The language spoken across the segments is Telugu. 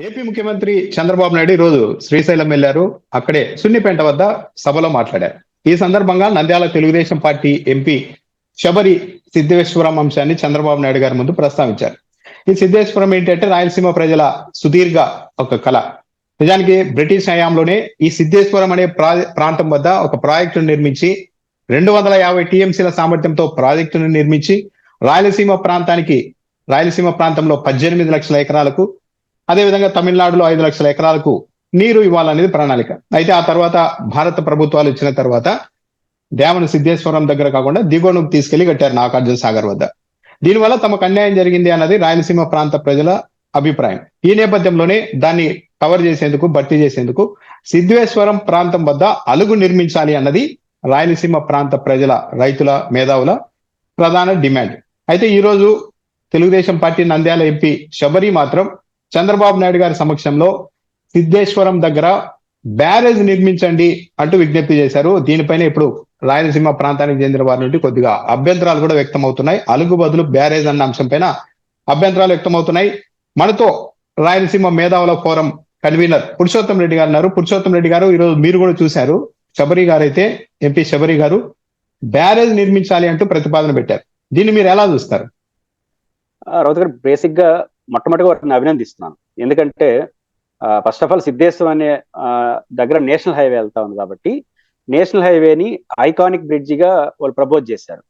ఏపీ ముఖ్యమంత్రి చంద్రబాబు నాయుడు ఈరోజు రోజు శ్రీశైలం వెళ్ళారు అక్కడే సున్నిపేంట వద్ద సభలో మాట్లాడారు. ఈ సందర్భంగా నంద్యాల తెలుగుదేశం పార్టీ ఎంపీ శబరి సిద్ధేశ్వరం అంశాన్ని చంద్రబాబు నాయుడు గారి ముందు ప్రస్తావించారు. ఈ సిద్ధేశ్వరం ఏంటంటే రాయలసీమ ప్రజల సుదీర్ఘ ఒక కళ. నిజానికి బ్రిటిష్ హయాంలోనే ఈ సిద్ధేశ్వరం అనే ప్రా- ప్రాంతం వద్ద ఒక ప్రాజెక్టును నిర్మించి రెండు వందల యాభై టీఎంసీల సామర్థ్యంతో ప్రాజెక్టును నిర్మించి రాయలసీమ ప్రాంతానికి రాయలసీమ ప్రాంతంలో పద్దెనిమిది లక్షల ఎకరాలకు అదేవిధంగా తమిళనాడులో ఐదు లక్షల ఎకరాలకు నీరు ఇవ్వాలనేది ప్రణాళిక. అయితే ఆ తర్వాత భారత ప్రభుత్వాలు ఇచ్చిన తర్వాత డ్యామును సిద్ధేశ్వరం దగ్గర కాకుండా దిగువనకు తీసుకెళ్ళి కట్టారు నాగార్జున సాగర్ వద్ద. దీనివల్ల తమకు అన్యాయం జరిగింది అన్నది రాయలసీమ ప్రాంత ప్రజల అభిప్రాయం. ఈ నేపథ్యంలోనే దాన్ని కవర్ చేసేందుకు భర్తీ చేసేందుకు సిద్ధేశ్వరం ప్రాంతం వద్ద అలుగు నిర్మించాలి అన్నది రాయలసీమ ప్రాంత ప్రజల రైతుల మేధావుల ప్రధాన డిమాండ్. అయితే ఈరోజు తెలుగుదేశం పార్టీ నంద్యాల ఎంపీ శబరి మాత్రం చంద్రబాబు నాయుడు గారి సమక్షంలో సిద్ధేశ్వరం దగ్గర బ్యారేజ్ నిర్మించండి అంటూ విజ్ఞప్తి చేశారు. దీనిపైన ఇప్పుడు రాయలసీమ ప్రాంతానికి చెందిన వారి నుండి కొద్దిగా అభ్యంతరాలు కూడా వ్యక్తం అవుతున్నాయి అలుగు బదులు బ్యారేజ్ అన్న అంశం పైన అభ్యంతరాలు వ్యక్తం అవుతున్నాయి మనతో రాయలసీమ మేధావుల ఫోరం కన్వీనర్ పురుషోత్తం రెడ్డి గారు ఉన్నారు. పురుషోత్తం రెడ్డి గారు ఈరోజు మీరు కూడా చూశారు. శబరి గారు అయితే ఎంపీ శబరి గారు బ్యారేజ్ నిర్మించాలి అంటూ ప్రతిపాదన పెట్టారు. దీన్ని మీరు ఎలా చూస్తారు? రౌత్ గారు బేసిక్గా మొట్టమొదటిగా వారిని అభినందిస్తున్నాను. ఎందుకంటే ఫస్ట్ ఆఫ్ ఆల్ సిద్ధేశ్వరం అనే దగ్గర నేషనల్ హైవే వెళ్తా ఉంది కాబట్టి నేషనల్ హైవేని ఐకానిక్ బ్రిడ్జిగా వాళ్ళు ప్రపోజ్ చేశారు.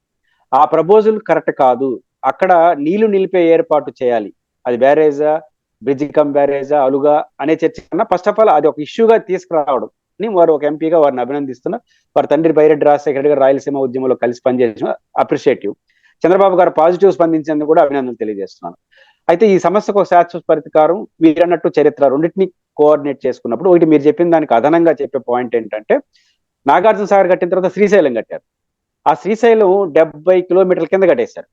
ఆ ప్రపోజల్ కరెక్ట్ కాదు. అక్కడ నీళ్ళు నిలిపే ఏర్పాటు చేయాలి. అది బ్యారేజా బ్రిడ్జ్ కమ్ బ్యారేజా అలుగా అనే చర్చ కన్నా ఫస్ట్ ఆఫ్ ఆల్ అది ఒక ఇష్యూగా తీసుకురావడం. అని వారు ఒక ఎంపీగా వారిని అభినందిస్తున్నారు వారి తండ్రి బైరెడ్డి రాజశేఖర రెడ్డి గారు రాయలసీమ ఉద్యమంలో కలిసి పనిచేసిన అప్రిషియేటివ్. చంద్రబాబు గారు పాజిటివ్ స్పందించేందుకు కూడా అభినందనలు తెలియజేస్తున్నాను. అయితే ఈ సమస్యకు ఒక శాశ్వత పరిష్కారం వీరన్నట్టు చరిత్ర రెండింటిని కోఆర్డినేట్ చేసుకున్నప్పుడు ఒకటి మీరు చెప్పిన దానికి అదనంగా చెప్పే పాయింట్ ఏంటంటే నాగార్జున సాగర్ కట్టిన తర్వాత శ్రీశైలం కట్టారు. ఆ శ్రీశైలం డెబ్బై కిలోమీటర్ల కింద కట్టేశారు.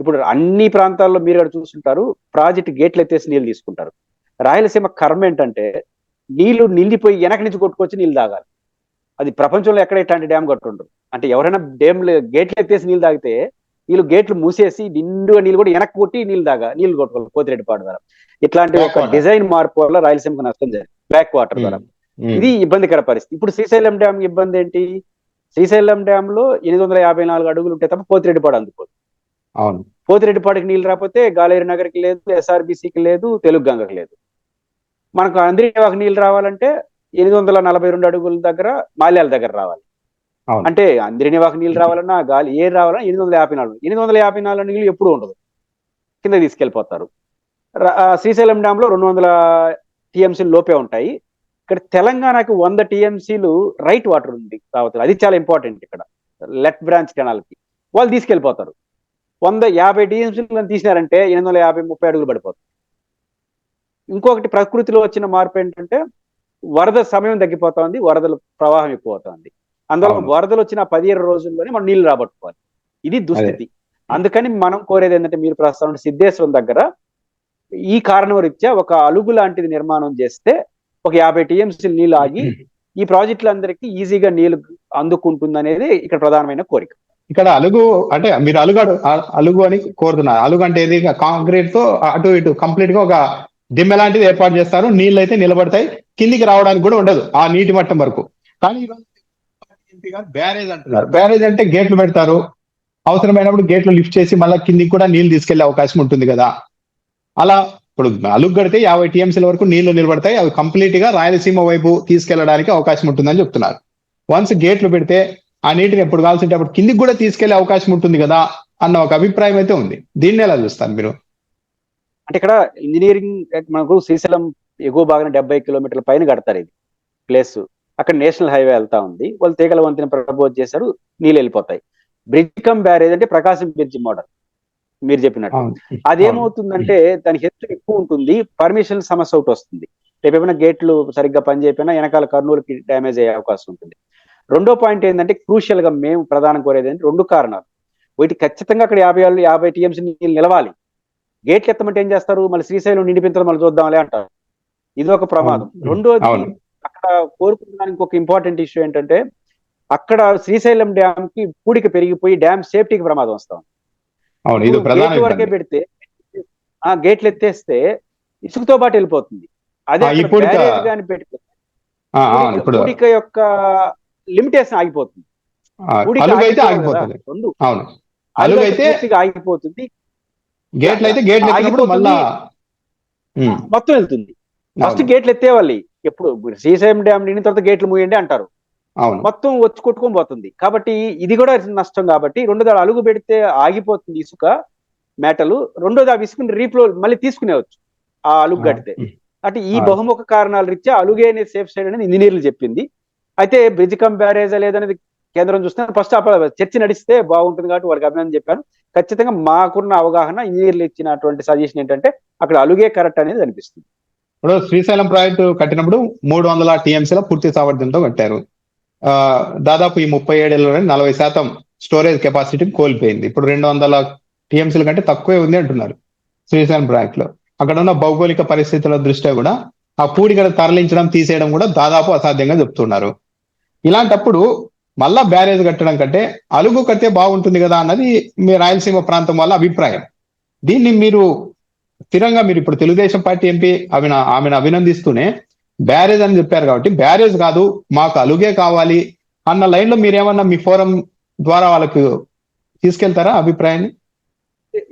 ఇప్పుడు అన్ని ప్రాంతాల్లో మీరు అక్కడ చూస్తుంటారు ప్రాజెక్ట్ గేట్లు ఎత్తేసి నీళ్ళు తీసుకుంటారు. రాయలసీమ కర్మ ఏంటంటే నీళ్ళు నిండిపోయి వెనక నుంచి కొట్టుకొచ్చి నీళ్ళు తాగాలి. అది ప్రపంచంలో ఎక్కడ ఇట్లాంటి డ్యామ్ కట్టుండరు? అంటే ఎవరైనా డ్యామ్లు గేట్లు ఎత్తేసి నీళ్ళు తాగితే వీళ్ళు గేట్లు మూసేసి నిండుగా నీళ్ళు కూడా వెనక్కి కొట్టి నీళ్ళు దాగా నీళ్ళు కొట్టుకోవాలి పోతిరెడ్డిపాడు ద్వారా. ఇట్లాంటి ఒక. డిజైన్ మార్పు వల్ల రాయలసీమకు నష్టం జరిగింది. బ్యాక్ వాటర్ ద్వారా. ఇది ఇబ్బందికర పరిస్థితి. ఇప్పుడు శ్రీశైలం డ్యామ్ ఇబ్బంది ఏంటి? శ్రీశైలం డ్యామ్లో ఎనిమిది వందల యాభై నాలుగు అడుగులు ఉంటే తప్ప పోతిరెడ్డిపాడు అందుకోదు. అవును. పోతిరెడ్డిపాడికి నీళ్ళు రాకపోతే గాలేరు నగర్కి లేదు ఎస్ఆర్బిసికి లేదు తెలుగు గంగకి లేదు. మనకు అంద్రివాకి నీళ్ళు రావాలంటే ఎనిమిది వందల నలభై రెండు అడుగుల దగ్గర మాల్యాల దగ్గర రావాలి. అంటే అంటే అంద్రినివాకి నీళ్ళు రావాలన్నా గాలి ఏది రావాలన్నా ఎనిమిది వందల యాభై నాలుగు ఎనిమిది వందల యాభై నాలుగు నీళ్ళు ఎప్పుడు ఉండదు. కింద తీసుకెళ్ళిపోతారు శ్రీశైలం డ్యామ్లో రెండు వందల టీఎంసీలు లోపే ఉంటాయి. ఇక్కడ తెలంగాణకు వంద టీఎంసీలు రైట్ వాటర్ ఉంది కావచ్చు అది చాలా ఇంపార్టెంట్ ఇక్కడ. లెఫ్ట్ బ్రాంచ్ కెనాల్కి వాళ్ళు తీసుకెళ్ళిపోతారు వంద యాభై టీఎంసీలను తీసినారంటే ఎనిమిది వందల యాభై ముప్పై అడుగులు పడిపోతుంది ఇంకొకటి ప్రకృతిలో వచ్చిన మార్పు ఏంటంటే వరద సమయం తగ్గిపోతోంది వరదల ప్రవాహం ఎక్కువ అవుతోంది అందువల్ల. వరదలు వచ్చిన పదిహేను రోజుల్లోనే మనం నీళ్ళు రాబట్టుకోవాలి. ఇది దుస్థితి. అందుకని మనం కోరేది ఏంటంటే మీరు ప్రస్తుతం సిద్ధేశ్వరం దగ్గర ఈ కారణం రీత్యా ఒక అలుగు లాంటిది నిర్మాణం చేస్తే ఒక యాభై టీఎంసీ నీళ్ళు ఆగి ఈ ప్రాజెక్టులందరికీ ఈజీగా నీళ్ళు అందుకుంటుంది అనేది ఇక్కడ ప్రధానమైన కోరిక. ఇక్కడ అలుగు అంటే మీరు అలుగు అడు- అ- అలుగు అని కోరుతున్నారు. అలుగు అంటే ఏది? కాంక్రీట్తో అటు ఇటు కంప్లీట్గా ఒక దిమ్మె లాంటిది ఏర్పాటు చేస్తారు. నీళ్ళు అయితే నిలబడతాయి. కిందికి రావడానికి కూడా ఉండదు. ఆ నీటి మట్టం వరకు. కానీ ఈరోజు బ్యారేజ్ అంటున్నారు. బ్యారేజ్ అంటే గేట్లు పెడతారు. అవసరమైనప్పుడు గేట్లు లిఫ్ట్ చేసి మళ్ళీ కిందికి కూడా నీళ్ళు తీసుకెళ్ళే అవకాశం ఉంటుంది కదా. అలా ఇప్పుడు అలుగు కడితే యాభై టీఎంసీల వరకు నీళ్ళు నిలబడతాయి. అవి కంప్లీట్గా రాయలసీమ వైపు తీసుకెళ్ళడానికి అవకాశం ఉంటుందని చెప్తున్నారు. వన్స్ గేట్లు పెడితే ఆ నీటిని ఎప్పుడు కావాల్సింటే అప్పుడు కిందికి కూడా తీసుకెళ్ళే అవకాశం ఉంటుంది కదా అన్న ఒక అభిప్రాయం అయితే ఉంది. దీన్ని ఎలా చూస్తారు మీరు? అంటే ఇక్కడ ఇంజనీరింగ్ మనకు శ్రీశైలం ఎగువ భాగం డెబ్బై కిలోమీటర్ల పైన కడతారు ఇది. ప్లేస్ అక్కడ నేషనల్ హైవే వెళ్తా ఉంది. వాళ్ళు తీగల వంతెన ప్రపోజ్ చేశారు. నీళ్ళు వెళ్ళిపోతాయి. బ్రిడ్జ్ కమ్ బ్యారేజ్ అంటే ప్రకాశం బ్రిడ్జ్ మోడల్. మీరు చెప్పినట్టు. అదేమవుతుందంటే దాని హెచ్చు ఎక్కువ ఉంటుంది. పర్మిషన్ సమస్య ఒకటి వస్తుంది. రేపు ఏమైనా గేట్లు సరిగ్గా పనిచేయకపోయినా వెనకాల కర్నూలుకి డ్యామేజ్ అయ్యే అవకాశం ఉంటుంది. రెండో పాయింట్ ఏంటంటే క్రూషియల్గా మేము ప్రధానం కోరేది ఏంటంటే రెండు కారణాలు. వీటి ఖచ్చితంగా అక్కడ యాభై ఏళ్ళు యాభై టీఎంసీ నీళ్ళు నిలవాలి. గేట్లు ఎత్తమంటే ఏం చేస్తారు? మళ్ళీ శ్రీశైలం నిండిపించడం మళ్ళీ చూద్దాంలే అంటారు. ఇది ఒక ప్రమాదం. రెండోది కోరుకున్నానికి ఇంకొక ఇంపార్టెంట్ ఇష్యూ ఏంటంటే అక్కడ శ్రీశైలం డ్యామ్కి పూడిక పెరిగిపోయి డ్యామ్ సేఫ్టీకి ప్రమాదం వస్తాం గేట్ వరకే. పెడితే ఆ గేట్లు ఎత్తేస్తే ఇసుకతో పాటు వెళ్ళిపోతుంది. అదే ఈ అక్కడ పూడిక- యొక్క లిమిటేషన్ ఆగిపోతుంది. ఆగిపోతుంది గేట్లు అయితే ఉమ్, మొత్తం వెళ్తుంది. ఫస్ట్ గేట్లు ఎత్తేవాలి ఎప్పుడు శ్రీశైలం డ్యామ్ నిండిన తర్వాత గేట్లు మూయండి అంటారు. మొత్తం వచ్చి కొట్టుకొని పోతుంది. కాబట్టి ఇది కూడా నష్టం కాబట్టి రెండోది ఆడ అలుగు పెడితే ఆగిపోతుంది ఇసుక మేటలు. రెండోది ఆ ఇసుకని రీఫ్లో మళ్ళీ తీసుకునేవచ్చు ఆ అలుగు కడితే. అంటే ఈ. బహుముఖ కారణాల రీత్యా అలుగే అనేది సేఫ్ సైడ్ అనేది ఇంజనీర్లు చెప్పింది. అయితే బ్రిడ్జ్ కమ్ బ్యారేజ్ లేదనేది కేంద్రం చూస్తే ఫస్ట్ చర్చ నడిస్తే బాగుంటుంది కాబట్టి వారికి అభినందన చెప్పాను. ఖచ్చితంగా మాకున్న అవగాహన ఇంజనీర్లు ఇచ్చినటువంటి సజెషన్ ఏంటంటే అక్కడ అలుగే కరెక్ట్ అనేది అనిపిస్తుంది. ఇప్పుడు శ్రీశైలం ప్రాజెక్టు కట్టినప్పుడు మూడు వందల టీఎంసీల పూర్తి సామర్థ్యంతో కట్టారు. దాదాపు ఈ ముప్పై ఏడేళ్ళలోనే నలభై శాతం స్టోరేజ్ కెపాసిటీని కోల్పోయింది. ఇప్పుడు రెండు వందల టీఎంసీల కంటే తక్కువే ఉంది అంటున్నారు శ్రీశైలం ప్రాజెక్ట్లో అక్కడ ఉన్న భౌగోళిక పరిస్థితుల దృష్ట్యా కూడా ఆ పూడికను తరలించడం తీసేయడం కూడా దాదాపు అసాధ్యంగా చెప్తున్నారు. ఇలాంటప్పుడు మళ్ళా బ్యారేజ్ కట్టడం కంటే అలుగు కడితే బాగుంటుంది కదా అన్నది మీ రాయలసీమ ప్రాంతం వాళ్ళ అభిప్రాయం. దీన్ని మీరు స్థిరంగా మీరు ఇప్పుడు తెలుగుదేశం పార్టీ ఎంపీ ఆమెను ఆమెను అభినందిస్తూనే బ్యారేజ్ అని చెప్పారు కాబట్టి బ్యారేజ్ కాదు మాకు అలుగే కావాలి అన్న లైన్లో మీరేమన్నా మీ ఫోరం ద్వారా వాళ్ళకు తీసుకెళ్తారా అభిప్రాయాన్ని?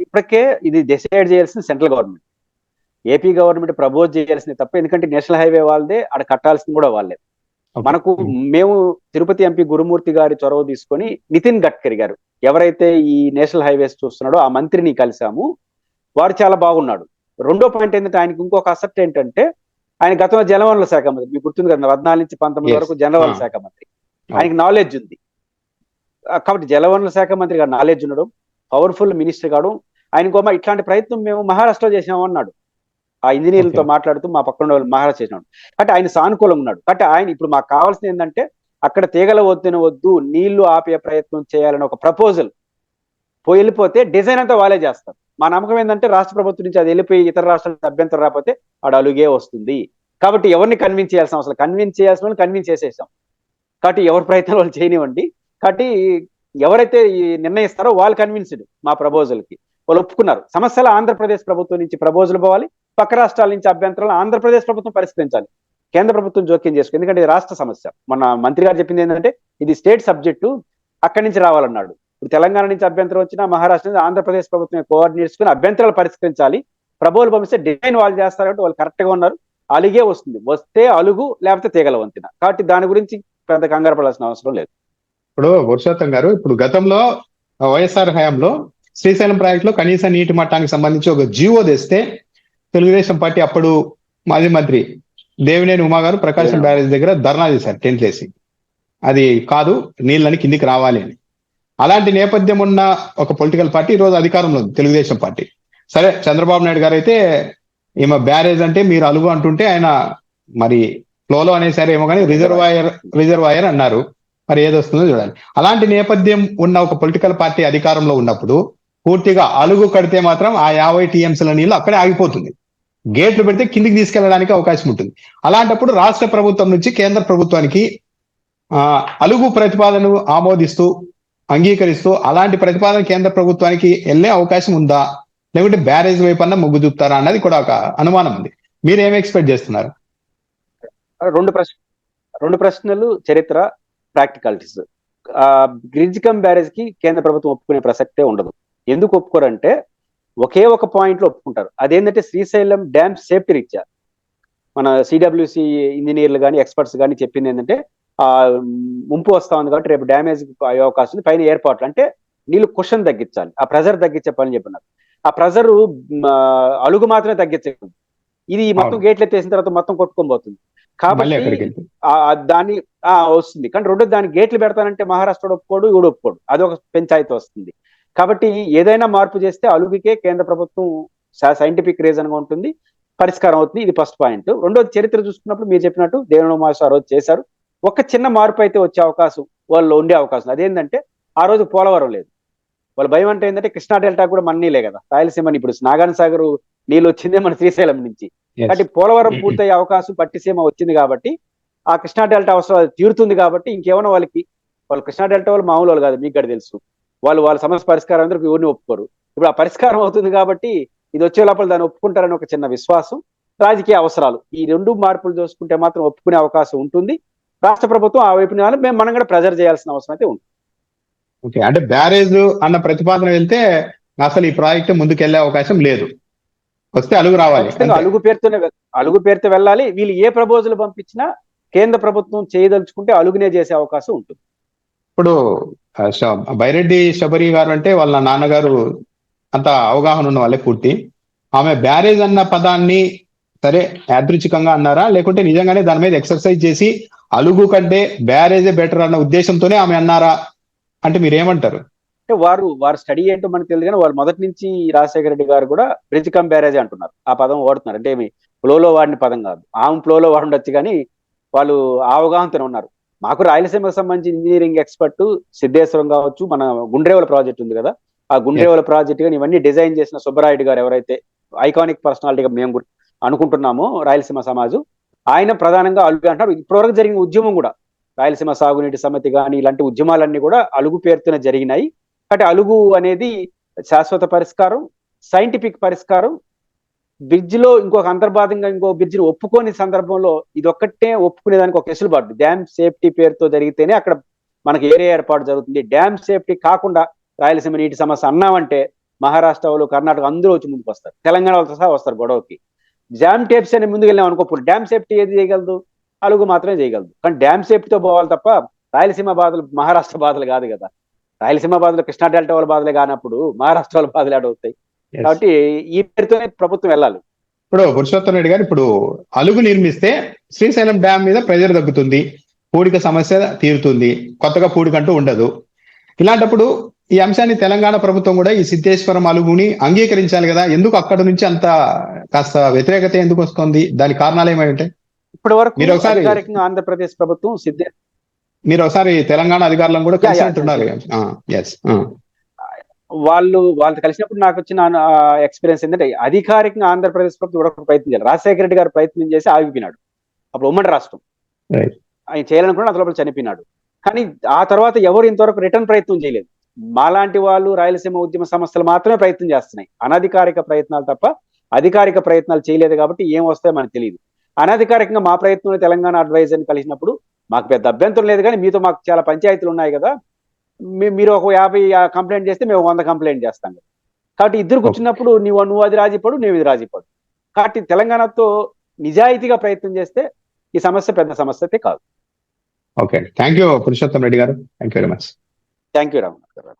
ఇప్పటికే ఇది డిసైడ్ చేయాల్సింది central government. AP government propose చేయాల్సింది తప్ప ఎందుకంటే నేషనల్ హైవే వాళ్ళదే అక్కడ కట్టాల్సింది కూడా వాళ్ళే. మనకు మేము తిరుపతి ఎంపీ గురుమూర్తి గారి చొరవ తీసుకొని నితిన్ గడ్కరీ గారు ఎవరైతే ఈ నేషనల్ హైవేస్ చూస్తున్నాడో ఆ మంత్రిని కలిసాము. వారు చాలా బాగున్నాడు. రెండో పాయింట్ ఏంటంటే ఆయనకి ఇంకొక అసెప్ట్ ఏంటంటే ఆయన గతంలో జలవనరుల శాఖ మంత్రి. మీకు గుర్తుంది కదా పద్నాలుగు నుంచి పంతొమ్మిది. వరకు జలవనరుల. శాఖ మంత్రి. ఆయనకి నాలెడ్జ్ ఉంది. కాబట్టి జలవనరుల శాఖ మంత్రి గారు నాలెడ్జ్ ఉండడం పవర్ఫుల్ మినిస్టర్ కావడం ఆయన గోమ ఇట్లాంటి ప్రయత్నం మేము మహారాష్ట్రలో చేసాము అన్నాడు. ఆ ఇంజనీర్లతో. మాట్లాడుతూ మా పక్కన వాళ్ళు మహారాష్ట్ర చేసినాడు కాబట్టి ఆయన సానుకూలంగా ఉన్నాడు. కాబట్టి ఆయన ఇప్పుడు మాకు కావాల్సింది ఏంటంటే అక్కడ తీగల వద్దున వద్దు నీళ్ళు ఆపే ప్రయత్నం చేయాలని ఒక ప్రపోజల్ పోయి వెళ్ళిపోతే డిజైన్ అంతా వాళ్ళే చేస్తారు. మా నమ్మకం ఏంటంటే రాష్ట్ర ప్రభుత్వం నుంచి అది వెళ్ళిపోయి ఇతర రాష్ట్రాలకు అభ్యంతరం రాకపోతే ఆడ అలుగే వస్తుంది. కాబట్టి ఎవరిని కన్విన్స్ చేయాల్సిన అవసరం? కన్విన్స్ చేయాల్సిన వాళ్ళు కన్విన్స్ చేసేసాం. కాబట్టి ఎవరి ప్రయత్నం వాళ్ళు చేయనివ్వండి. కాబట్టి ఎవరైతే నిర్ణయిస్తారో వాళ్ళు కన్విన్స్డ్ మా ప్రపోజల్కి. వాళ్ళు ఒప్పుకున్నారు. సమస్యలు ఆంధ్రప్రదేశ్ ప్రభుత్వం నుంచి ప్రపోజల్ పోవాలి. పక్క రాష్ట్రాల నుంచి అభ్యంతరాలు ఆంధ్రప్రదేశ్ ప్రభుత్వం పరిష్కరించాలి. కేంద్ర ప్రభుత్వం జోక్యం చేసుకుంది ఎందుకంటే ఇది రాష్ట్ర సమస్య. మన మంత్రి గారు చెప్పింది ఏంటంటే ఇది స్టేట్ సబ్జెక్టు అక్కడి నుంచి రావాలన్నాడు. ఇప్పుడు తెలంగాణ నుంచి అభ్యంతరం వచ్చినా మహారాష్ట్ర నుంచి ఆంధ్రప్రదేశ్ ప్రభుత్వం కోఆర్డినేట్ చేసుకుని అభ్యంతరాలు పరిష్కరించాలి. ప్రభువులు పంపిస్తే డిజైన్ వాళ్ళు చేస్తారు కాబట్టి వాళ్ళు కరెక్ట్గా ఉన్నారు. అలిగే వస్తుంది. వస్తే అలుగు లేకపోతే తీగల వంతిన. కాబట్టి దాని గురించి పెద్ద కంగారు పడాల్సిన అవసరం లేదు. ఇప్పుడు పురుషోత్తం గారు ఇప్పుడు గతంలో వైఎస్ఆర్ హయాంలో శ్రీశైలం ప్రాజెక్ట్లో కనీస నీటి మట్టానికి సంబంధించి ఒక జీవో తెస్తే తెలుగుదేశం పార్టీ అప్పుడు మాజీ మంత్రి దేవినేని ఉమా గారు ప్రకాశం. బ్యారేజ్ దగ్గర ధర్నా చేశారు టెంట్ వేసి. అది కాదు నీళ్ళని కిందికి రావాలి అని. అలాంటి నేపథ్యం ఉన్న ఒక పొలిటికల్ పార్టీ ఈ రోజు అధికారంలో ఉంది తెలుగుదేశం పార్టీ. సరే చంద్రబాబు నాయుడు గారు అయితే ఈమె బ్యారేజ్ అంటే మీరు అలుగు అంటుంటే ఆయన మరి ఫ్లోలో అనేసారు ఏమో కానీ రిజర్వాయర్ రిజర్వాయర్ అన్నారు. మరి ఏదొస్తుందో చూడాలి. అలాంటి నేపథ్యం ఉన్న ఒక పొలిటికల్ పార్టీ అధికారంలో ఉన్నప్పుడు పూర్తిగా అలుగు కడితే మాత్రం ఆ యాభై టీఎంసీల నీళ్ళు అక్కడే ఆగిపోతుంది. గేట్లు పెడితే కిందికి తీసుకెళ్ళడానికి అవకాశం ఉంటుంది. అలాంటప్పుడు రాష్ట్ర ప్రభుత్వం నుంచి కేంద్ర ప్రభుత్వానికి అలుగు ప్రతిపాదనను ఆమోదిస్తూ అంగీకరిస్తూ అలాంటి ప్రతిపాదన కేంద్ర ప్రభుత్వానికి వెళ్ళే అవకాశం ఉందా? లేకుంటే బ్యారేజ్ వైపు అన్న మొగ్గు చూపుతారా అన్నది కూడా ఒక అనుమానం ఉంది. మీరు ఎక్స్పెక్ట్ చేస్తున్నారు? రెండు ప్రశ్న రెండు ప్రశ్నలు చరిత్ర ప్రాక్టికాలిటీస్. గ్రిజికమ్ బ్యారేజ్కి కేంద్ర ప్రభుత్వం ఒప్పుకునే ప్రసక్తే ఉండదు. ఎందుకు ఒప్పుకోరంటే ఒకే ఒక పాయింట్లో ఒప్పుకుంటారు. అదేంటంటే శ్రీశైలం డ్యామ్ సేఫ్టీ రీత్యా. మన సిడబ్ల్యూసి ఇంజనీర్లు కానీ ఎక్స్పర్ట్స్ కానీ చెప్పింది ఏంటంటే ముంపు వస్తా ఉంది కాబట్టి రేపు డ్యామేజ్ అయ్యే అవకాశం ఉంది. పైన ఏర్పాట్లు అంటే నీళ్ళు క్వశ్చన్ తగ్గించాలి. ఆ ప్రెజర్ తగ్గించే పని చెప్పినారు. ఆ ప్రెజర్ అలుగు మాత్రమే తగ్గించదు ఇది మొత్తం. గేట్లు ఎత్తేసిన తర్వాత మొత్తం కొట్టుకొని పోతుంది. మళ్ళీ కాబట్టి దాన్ని వస్తుంది. కానీ రెండు దాని గేట్లు పెడతానంటే మహారాష్ట్ర ఒప్పుకోడు ఈడు ఒప్పుకోడు. అది ఒక పంచాయతీ వస్తుంది. కాబట్టి ఏదైనా మార్పు చేస్తే అలుగుకే కేంద్ర ప్రభుత్వం సైంటిఫిక్ రీజన్గా ఉంటుంది. పరిష్కారం అవుతుంది. ఇది ఫస్ట్ పాయింట్. రెండోది చరిత్ర చూసుకున్నప్పుడు మీరు చెప్పినట్టు దేవన మాస్టర్ ఆ రోజు చేశారు. ఒక చిన్న మార్పు అయితే వచ్చే అవకాశం వాళ్ళు ఉండే అవకాశం అదేంటంటే ఆ రోజు పోలవరం లేదు. వాళ్ళ భయం అంటే ఏంటంటే కృష్ణా డెల్టా కూడా మన నీళ్ళే కదా. రాయలసీమని ఇప్పుడు నాగార్జున సాగర్ నీళ్ళు వచ్చిందే మన శ్రీశైలం నుంచి. కాబట్టి పోలవరం పూర్తయ్యే అవకాశం పట్టిసీమ వచ్చింది కాబట్టి ఆ కృష్ణా డెల్టా అవసరం అది తీరుతుంది కాబట్టి ఇంకేమైనా వాళ్ళకి వాళ్ళు కృష్ణా డెల్టా వాళ్ళు మామూలు వాళ్ళు కాదు మీకు కూడా తెలుసు. వాళ్ళు వాళ్ళ సమస్య పరిష్కారం అందరూ ఎవరిని ఒప్పుకోరు. ఇప్పుడు ఆ పరిష్కారం అవుతుంది కాబట్టి ఇది వచ్చే లోపల దాన్ని ఒప్పుకుంటారని ఒక చిన్న విశ్వాసం. రాజకీయ అవసరాలు. ఈ రెండు మార్పులు చూసుకుంటే మాత్రం ఒప్పుకునే అవకాశం ఉంటుంది. రాష్ట్ర ప్రభుత్వం ఆ వైపు మేము మనం కూడా ప్రెజర్ చేయాల్సిన అవసరం అయితే ఉంది. ఓకే. అంటే బ్యారేజ్ అన్న ప్రతిపాదన వెళ్తే అసలు ఈ ప్రాజెక్ట్ ముందుకెళ్ళే అవకాశం లేదు. వస్తే అలుగు రావాలి. అలుగు పేరుతోనే అలుగు పేరుతో వెళ్ళాలి. వీళ్ళు ఏ ప్రపోజల్ పంపించినా కేంద్ర ప్రభుత్వం చేయదలుచుకుంటే అలుగునే చేసే అవకాశం ఉంటుంది. ఇప్పుడు బైరెడ్డి శబరి గారు అంటే వాళ్ళ నాన్నగారు అంత అవగాహన ఉన్న వాళ్ళే పూర్తి. ఆమె బ్యారేజ్ అన్న పదాన్ని సరే యాదృచ్ఛికంగా అన్నారా? లేకుంటే నిజంగానే దాని మీద ఎక్సర్సైజ్ చేసి అలుగు కంటే బ్యారేజే బెటర్ అన్న ఉద్దేశంతోనే ఆమె అన్నారా? అంటే మీరు ఏమంటారు అంటే వారు వారి స్టడీ ఏంటో మనకు తెలియదు కానీ వాళ్ళు మొదటి నుంచి రాజశేఖర రెడ్డి గారు కూడా బ్రిడ్జ్ కమ్ బ్యారేజ్ అంటున్నారు. ఆ పదం వాడుతున్నారు. అంటే ఏమి ఫ్లోలో వాడిన పదం కాదు. ఆమె ఫ్లోలో వాడుండొచ్చు కానీ వాళ్ళు అవగాహనతో ఉన్నారు. మాకు రాయలసీమకు సంబంధించి ఇంజనీరింగ్ ఎక్స్పర్ట్ సిద్ధేశ్వరం కావచ్చు మన గుండ్రేవల ప్రాజెక్ట్ ఉంది కదా. ఆ గుండ్రేవల ప్రాజెక్ట్ కానీ ఇవన్నీ డిజైన్ చేసిన సుబ్బరాయుడు గారు ఎవరైతే ఐకానిక్ పర్సనాలిటీగా మేము అనుకుంటున్నాము రాయలసీమ సమాజం. ఆయన ప్రధానంగా అలుగు అంటారు ఇప్పటివరకు జరిగిన ఉద్యమం కూడా రాయలసీమ సాగునీటి సమితి కానీ ఇలాంటి ఉద్యమాలన్నీ కూడా అలుగు పేరుతోనే జరిగినాయి. కాబట్టి అలుగు అనేది శాశ్వత పరిష్కారం సైంటిఫిక్ పరిష్కారం. బ్రిడ్జ్లో ఇంకొక అంతర్భాగంగా ఇంకో బ్రిడ్జ్ని ఒప్పుకోని సందర్భంలో ఇది ఒక్కటే ఒప్పుకునేదానికి ఒక ఎసులుబాటు డ్యామ్ సేఫ్టీ పేరుతో జరిగితేనే అక్కడ మనకి ఏరియా ఏర్పాటు జరుగుతుంది. డ్యామ్ సేఫ్టీ కాకుండా రాయలసీమ నీటి సమస్య అన్నామంటే మహారాష్ట్ర వాళ్ళు కర్ణాటక అందరూ వచ్చి ముందుకు వస్తారు తెలంగాణ వాళ్ళతో సహా వస్తారు గొడవకి. డ్యామ్ టేప్స్ అని ముందుకు వెళ్ళాం అనుకో ఇప్పుడు డ్యామ్ సేఫ్టీ ఏది చేయగలదు? అలుగు మాత్రమే చేయగలదు. కానీ డ్యామ్ సేఫ్టీతో పోవాలి తప్ప రాయలసీమ బాధలు మహారాష్ట్ర బాధలు కాదు కదా. రాయలసీమ బాధలు కృష్ణా డెల్టా వాళ్ళ బాధలే కానప్పుడు మహారాష్ట్ర వాళ్ళ బాధలు ఆడవుతాయి. కాబట్టి ఈ పేరుతోనే ప్రభుత్వం వెళ్ళాలి. ఇప్పుడు పురుషోత్తం రెడ్డి గారు ఇప్పుడు అలుగు నిర్మిస్తే శ్రీశైలం డ్యామ్ మీద ప్రెజర్ తగ్గుతుంది పూడిక సమస్య తీరుతుంది కొత్తగా పూడికంటూ ఉండదు. ఇలాంటప్పుడు ఈ అంశాన్ని తెలంగాణ ప్రభుత్వం కూడా ఈ సిద్ధేశ్వరం అలుగుని అంగీకరించాలి కదా. ఎందుకు అక్కడ నుంచి అంత కాస్త వ్యతిరేకత ఎందుకు వస్తుంది? దాని కారణాలు ఏమై ఉంటాయి? ఇప్పటి వరకు మీరు ఒకసారి- ఆంధ్రప్రదేశ్ ప్రభుత్వం సిద్ధ మీరు ఒకసారి తెలంగాణ అధికారులను కూడా కలిసి ఎస్ వాళ్ళు వాళ్ళతో కలిసినప్పుడు నాకు వచ్చిన ఎక్స్పీరియన్స్ ఏంటంటే అధికారికంగా ఆంధ్రప్రదేశ్ ప్రభుత్వం కూడా ప్రయత్నం చేయాలి. రాజశేఖర రెడ్డి గారు ప్రయత్నం చేసి ఆగిపోయినాడు. అప్పుడు ఉమ్మడి రాష్ట్రం. ఆయన చేయాలనుకున్నా అంత లోపల చనిపోయినాడు. కానీ ఆ తర్వాత ఎవరు ఇంతవరకు రిటర్న్ ప్రయత్నం చేయలేదు. మాలాంటి వాళ్ళు రాయలసీమ ఉద్యమ సంస్థలు మాత్రమే ప్రయత్నం చేస్తున్నాయి. అనధికారిక ప్రయత్నాలు తప్ప అధికారిక ప్రయత్నాలు చేయలేదు కాబట్టి ఏం వస్తాయో మనకు తెలియదు. అనధికారికంగా మా ప్రయత్నంలో తెలంగాణ అడ్వైజర్ని కలిసినప్పుడు మాకు పెద్ద అభ్యంతరం లేదు కానీ మీతో మాకు చాలా పంచాయతీలు ఉన్నాయి కదా. మీరు ఒక యాభై కంప్లైంట్ చేస్తే మేము వంద కంప్లైంట్ చేస్తాం కదా. కాబట్టి ఇద్దరు కూర్చున్నప్పుడు నువ్వు నువ్వు అది రాజీపడు నేను ఇది రాజీపడు. కాబట్టి తెలంగాణతో నిజాయితీగా ప్రయత్నం చేస్తే ఈ సమస్య పెద్ద సమస్య అయితే కాదు. Okay. Thank you Purushottam Reddy garu. Thank you very much thank you Raman garu